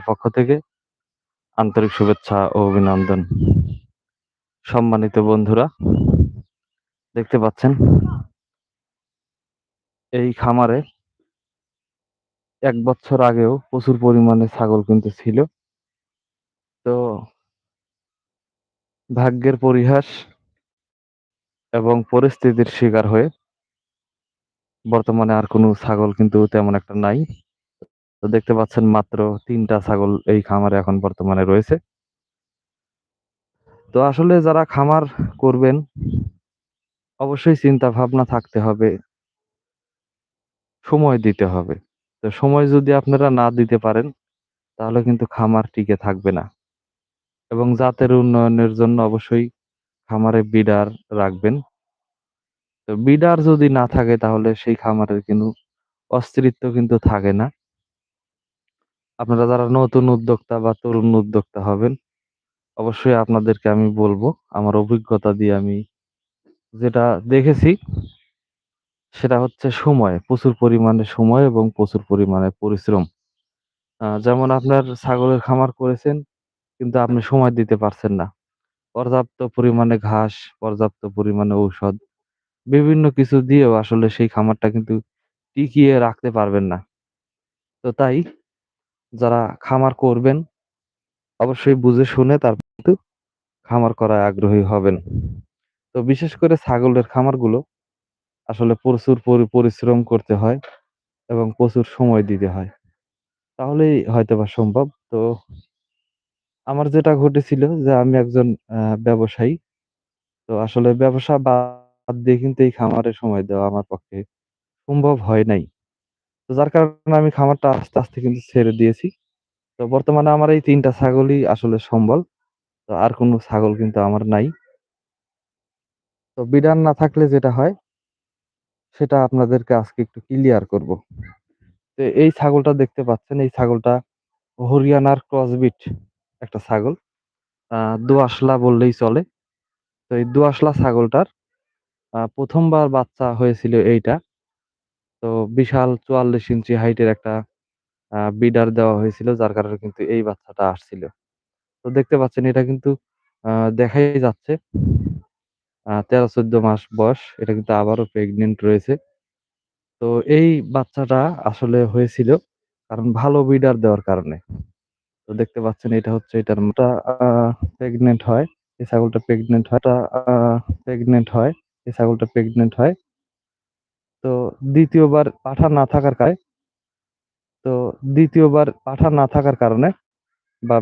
পক্ষ থেকে আন্তরিক শুভেচ্ছা ও অভিনন্দন। সম্মানিত বন্ধুরা, দেখতে পাচ্ছেন এই খামারে এক বছর আগেও প্রচুর পরিমাণে ছাগল কিন্তু ছিল। তো ভাগ্যের পরিহাস এবং পরিস্থিতির শিকার হয়ে বর্তমানে আর কোনো ছাগল কিন্তু তেমন একটা নাই। তো দেখতে পাচ্ছেন মাত্র তিনটা ছাগল এই খামারে এখন বর্তমানে রয়েছে। তো আসলে যারা খামার করবেন, অবশ্যই চিন্তা ভাবনা থাকতে হবে। সময় দিতে হবে। তো সময় যদি আপনারা না দিতে পারেন, তাহলে কিন্তু খামার টিকে থাকবে না। এবং জাতের উন্নয়নের জন্য অবশ্যই খামারে বিডার রাখবেন। তো বিডার যদি না থাকে, তাহলে সেই খামারের কিন্তু অস্তিত্ব কিন্তু থাকে না। আপনারা যারা নতুন উদ্যোক্তা বা তরুণ উদ্যোক্তা হবেন, অবশ্যই আপনাদেরকে আমি বলব আমার অভিজ্ঞতা দিয়ে আমি যেটা দেখেছি সেটা হচ্ছে সময়। প্রচুর পরিমাণে সময় এবং প্রচুর পরিমাণে পরিশ্রম। যেমন আপনার ছাগলের খামার করেছেন কিন্তু আপনি সময় দিতে পারছেন না। পর্যাপ্ত পরিমাণে ঘাস, পর্যাপ্ত পরিমাণে ঔষধ, বিভিন্ন কিছু দিয়েও আসলে সেই খামারটা কিন্তু টিকিয়ে রাখতে পারবেন না। তো তাই যারা খামার করবেন, অবশ্যই বুঝে শুনে তারপর কিন্তু খামার করায় আগ্রহী হবেন। তো বিশেষ করে ছাগলের খামারগুলো আসলে প্রচুর পরি, পরিশ্রম করতে হয় এবং প্রচুর সময় দিতে হয়। তাহলেই হয়তো বা সম্ভব। তো আমার যেটা ঘটেছিল যে আমি একজন ব্যবসায়ী। তো আসলে ব্যবসা বাদ দিয়ে কিন্তু এই খামারে সময় দেওয়া আমার পক্ষে সম্ভব হয় নাই। তো যার কারণে আমি খামারটা আস্তে, আস্তে কিন্তু ছেড়ে দিয়েছি। তো বর্তমানে আমার এই ৩ টা ছাগলই আসলে সম্বল। তো আর কোনো ছাগল কিন্তু আমার নাই। তো বিডার না থাকলে যেটা হয় সেটা আপনাদেরকে আজকে একটু ক্লিয়ার করব। তো এই ছাগলটা দেখতে পাচ্ছেন, এই ছাগলটা হরিয়ানার ক্রসবিট একটা ছাগল। আ দোআঁশলা বললেই চলে। তো এই দোআঁশলা ছাগলটার প্রথমবার বাচ্চা হয়েছিল এইটা। তো বিশাল ৪৪ ইঞ্চি হাইটের একটা বিডার দেওয়া হয়েছিল, যার কারণে কিন্তু এই বাচ্চাটা আসছিল। তো দেখতে পাচ্ছেন এটা কিন্তু দেখাই যাচ্ছে আ ১৩-১৪ মাস বয়স। এটা কিন্তু আবারও প্রেগনেন্ট রয়েছে। তো এই বাচ্চাটা আসলে হয়েছিল কারণ ভালো বিডার দেওয়ার কারণে। তো দেখতে পাচ্ছেন এটা হচ্ছে এটার মোটা আ প্রেগন্যান্ট হয়। এই ছাগলটা প্রেগনেন্ট হয় টা আ প্রেগন্যান্ট হয়। এই ছাগলটা প্রেগনেন্ট হয়। তো দ্বিতীয়বার পাঠা না থাকার কারণে তো দ্বিতীয়বার পাঠা না থাকার কারণে বা